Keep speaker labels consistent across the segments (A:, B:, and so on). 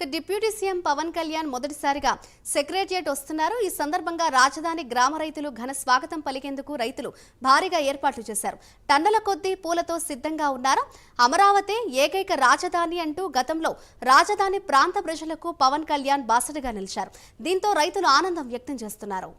A: ఇక deputy CM Pawan Kalyan మొదటిసారిగా secretariat వస్తున్నారు. ఈ సందర్భంగా రాజధాని గ్రామ రైతులు ఘన స్వాగతం పలికేందుకు రైతులు భారీగా ఏర్పాట్లు చేశారు. టన్నుల కొద్దీ పూలతో సిద్ధంగా ఉన్నారు? అమరావతి ఏకైక రాజధాని అంటూ గతంలో రాజధాని ప్రాంత ప్రజలకు పవన్ కళ్యాణ్ బాసటగా నిలిచారు. దీంతో రైతులు ఆనందం వ్యక్తం చేస్తున్నారు.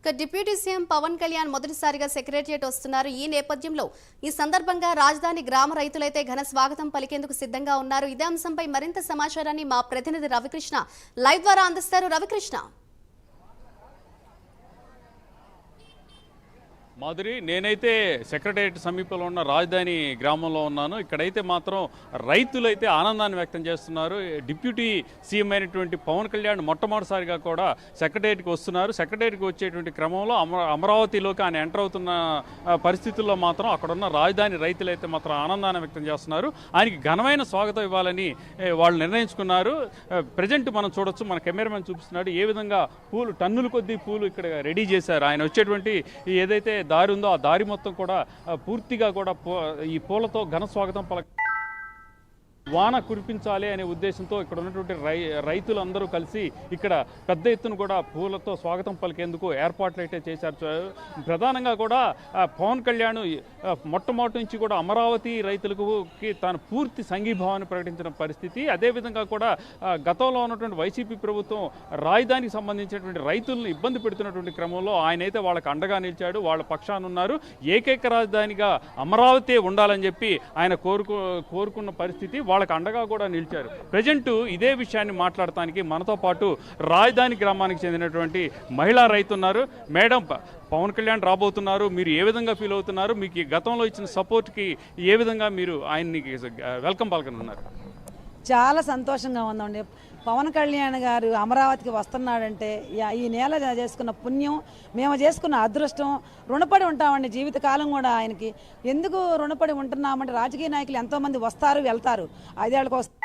A: ఇక డిప్యూటీ సీఎం పవన్ కళ్యాణ్ మొదటిసారిగా సెక్రటరియట్ వస్తున్నారు. ఈ నేపథ్యంలో ఈ సందర్భంగా రాజధాని గ్రామ రైతులైతే ఘన స్వాగతం పలికేందుకు సిద్ధంగా ఉన్నారు. ఇదే అంశంపై మరింత సమాచారాన్ని మా ప్రతినిధి రవికృష్ణ లైవ్ ద్వారా అందిస్తారు. రవికృష్ణ.
B: మాధురి నేనైతే సెక్రటరియట్ సమీపంలో ఉన్న రాజధాని గ్రామంలో ఉన్నాను. ఇక్కడైతే మాత్రం రైతులైతే ఆనందాన్ని వ్యక్తం చేస్తున్నారు. డిప్యూటీ సీఎం అయినటువంటి పవన్ కళ్యాణ్ మొట్టమొదటిసారిగా కూడా సెక్రటరియట్కి వస్తున్నారు. సెక్రటరియట్కి వచ్చేటువంటి క్రమంలో అమరావతిలోకి ఆయన ఎంటర్ అవుతున్న పరిస్థితుల్లో మాత్రం అక్కడ ఉన్న రాజధాని రైతులైతే మాత్రం ఆనందాన్ని వ్యక్తం చేస్తున్నారు. ఆయనకి ఘనమైన స్వాగతం ఇవ్వాలని వాళ్ళు నిర్ణయించుకున్నారు. ప్రజెంట్ మనం చూడొచ్చు మన కెమెరామెన్ చూపిస్తున్నాడు. ఏ విధంగా పూలు టన్నుల కొద్దీ పూలు ఇక్కడ రెడీ చేశారు. ఆయన వచ్చేటువంటి ఏదైతే దారి ఉందో ఆ దారి మొత్తం కూడా పూర్తిగా కూడా ఈ పూలతో ఘన స్వాగతం పలక వాన కురిపించాలి అనే ఉద్దేశంతో ఇక్కడ ఉన్నటువంటి రై రైతులందరూ కలిసి ఇక్కడ పెద్ద ఎత్తున కూడా పూలతో స్వాగతం పలికేందుకు ఏర్పాట్లు అయితే చేశారు. ప్రధానంగా కూడా పవన్ కళ్యాణ్ మొట్టమొదటి నుంచి కూడా అమరావతి రైతులకు తాను పూర్తి సంఘీభావాన్ని ప్రకటించిన పరిస్థితి. అదేవిధంగా కూడా గతంలో ఉన్నటువంటి వైసీపీ ప్రభుత్వం రాజధానికి సంబంధించినటువంటి రైతులను ఇబ్బంది పెడుతున్నటువంటి క్రమంలో ఆయన అయితే వాళ్ళకు అండగా నిలిచాడు. వాళ్ళ పక్షాన ఉన్నారు. ఏకైక రాజధానిగా అమరావతి ఉండాలని చెప్పి ఆయన కోరుకు కోరుకున్న పరిస్థితి. వాళ్ళకి అండగా కూడా నిలిచారు. ప్రజెంట్ ఇదే విషయాన్ని మాట్లాడటానికి మనతో పాటు రాజధాని గ్రామానికి చెందినటువంటి మహిళా రైతు ఉన్నారు మేడం పవన్ కళ్యాణ్ రాబోతున్నారు. మీరు ఏ విధంగా ఫీల్ అవుతున్నారు? మీకు గతంలో ఇచ్చిన సపోర్ట్కి ఏ విధంగా మీరు ఆయన్ని వెల్కమ్ పలకనున్నారు?
C: చాలా సంతోషంగా ఉందండి. పవన్ కళ్యాణ్ గారు అమరావతికి వస్తున్నాడంటే ఈ నేల చేసుకున్న పుణ్యం మేము చేసుకున్న అదృష్టం రుణపడి ఉంటామండి జీవితకాలం కూడా ఆయనకి. ఎందుకు రుణపడి ఉంటున్నామంటే రాజకీయ నాయకులు ఎంతోమంది వస్తారు వెళ్తారు. ఐదేళ్ళకి వస్తారు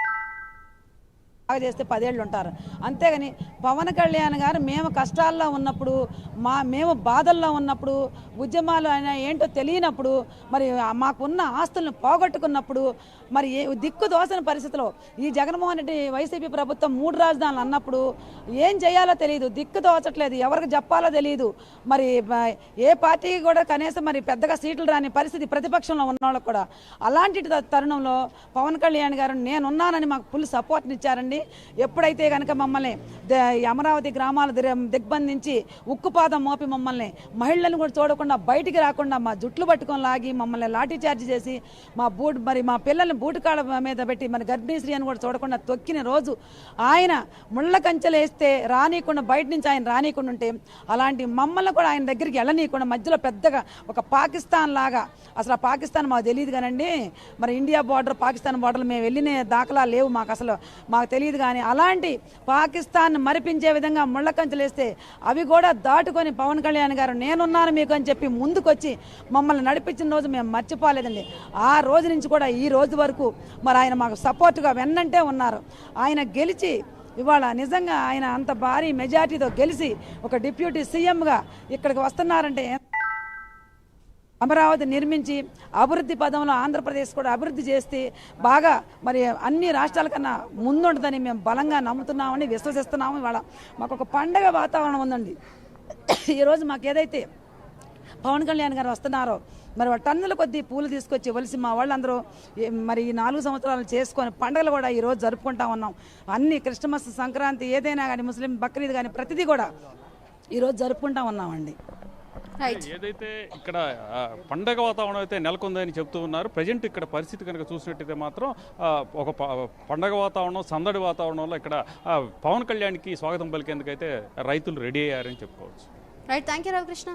C: బాగా చేస్తే పదేళ్ళు ఉంటారు. అంతేగాని పవన్ కళ్యాణ్ గారు మేము కష్టాల్లో ఉన్నప్పుడు మా మేము బాధల్లో ఉన్నప్పుడు ఉద్యమాలు అయినా ఏంటో తెలియనప్పుడు మరి మాకున్న ఆస్తులను పోగొట్టుకున్నప్పుడు మరి ఏ దిక్కు దోసిన పరిస్థితిలో ఈ జగన్మోహన్ రెడ్డి వైసీపీ ప్రభుత్వం మూడు రాజధానులు అన్నప్పుడు ఏం చేయాలో తెలియదు. దిక్కు దోచట్లేదు. ఎవరికి చెప్పాలో తెలియదు. మరి ఏ పార్టీకి కూడా కనీసం మరి పెద్దగా సీట్లు రాని పరిస్థితి ప్రతిపక్షంలో ఉన్న వాళ్ళకు కూడా. అలాంటి తరుణంలో పవన్ కళ్యాణ్ గారు నేనున్నానని మాకు ఫుల్ సపోర్ట్ని చేయండి ఎప్పుడైతే కనుక మమ్మల్ని అమరావతి గ్రామాల దిగ్బంధించి ఉక్కుపాదం మోపి మమ్మల్ని మహిళలను కూడా చూడకుండా బయటికి రాకుండా మా జుట్లు పట్టుకొని లాగి మమ్మల్ని లాఠీ చార్జ్ చేసి మా బూట్ మరి మా పిల్లల్ని బూటుకాళ్ళ మీద పెట్టి మన గర్భిణీ స్త్రీ అని కూడా చూడకుండా తొక్కిన రోజు ఆయన ముళ్ళ కంచెలు వేస్తే రానీయకుండా బయట నుంచి ఆయన రానియకుండా ఉంటే అలాంటి మమ్మల్ని కూడా ఆయన దగ్గరికి వెళ్ళనీయకుండా మధ్యలో పెద్దగా ఒక పాకిస్తాన్ లాగా అసలు పాకిస్తాన్ మాకు తెలియదు కానండి. మరి ఇండియా బార్డర్ పాకిస్తాన్ బార్డర్ మేము వెళ్ళిన దాఖలా లేవు మాకు అసలు మాకు తెలియదు కానీ అలాంటి పాకిస్తాన్ మరిపించే విధంగా ముళ్ళకంచలేస్తే అవి కూడా దాటుకొని పవన్ కళ్యాణ్ గారు నేనున్నాను మీకు అని చెప్పి ముందుకొచ్చి మమ్మల్ని నడిపించిన రోజు మేము మర్చిపోలేదండి. ఆ రోజు నుంచి కూడా ఈ రోజు వరకు మరి ఆయన మాకు సపోర్ట్గా వెన్నంటే ఉన్నారు. ఆయన గెలిచి ఇవాళ నిజంగా ఆయన అంత భారీ మెజార్టీతో గెలిచి ఒక డిప్యూటీ సీఎంగా ఇక్కడికి వస్తున్నారంటే అమరావతి నిర్మించి అభివృద్ధి పదంలో ఆంధ్రప్రదేశ్ కూడా అభివృద్ధి చేస్తే బాగా మరి అన్ని రాష్ట్రాల కన్నా ముందుంటుందని మేము బలంగా నమ్ముతున్నామని విశ్వసిస్తున్నాము ఇవాళ. మాకు ఒక పండగ వాతావరణం ఉందండి. ఈరోజు మాకు ఏదైతే పవన్ కళ్యాణ్ గారు వస్తున్నారో మరి టన్నుల కొద్దీ పూలు తీసుకొచ్చి వలసి మా వాళ్ళందరూ మరి ఈ నాలుగు సంవత్సరాలు చేసుకొని పండుగలు కూడా ఈరోజు జరుపుకుంటా ఉన్నాం. అన్ని క్రిస్టమస్ సంక్రాంతి ఏదైనా కానీ ముస్లిం బక్రీద్ కానీ ప్రతిదీ కూడా ఈరోజు జరుపుకుంటా ఉన్నామండి.
B: ఏదైతే ఇక్కడ పండగ వాతావరణం అయితే నెలకొందని చెప్తూ ఉన్నారు ప్రజెంట్ ఇక్కడ పరిస్థితి కనుక చూసినట్టయితే మాత్రం ఒక ప- పండగ వాతావరణం సందడి వాతావరణంలో ఇక్కడ పవన్ కళ్యాణ్కి స్వాగతం పలికేందుకైతే రైతులు రెడీ అయ్యారని చెప్పుకోవచ్చు.
A: Right thank you Ravikrishna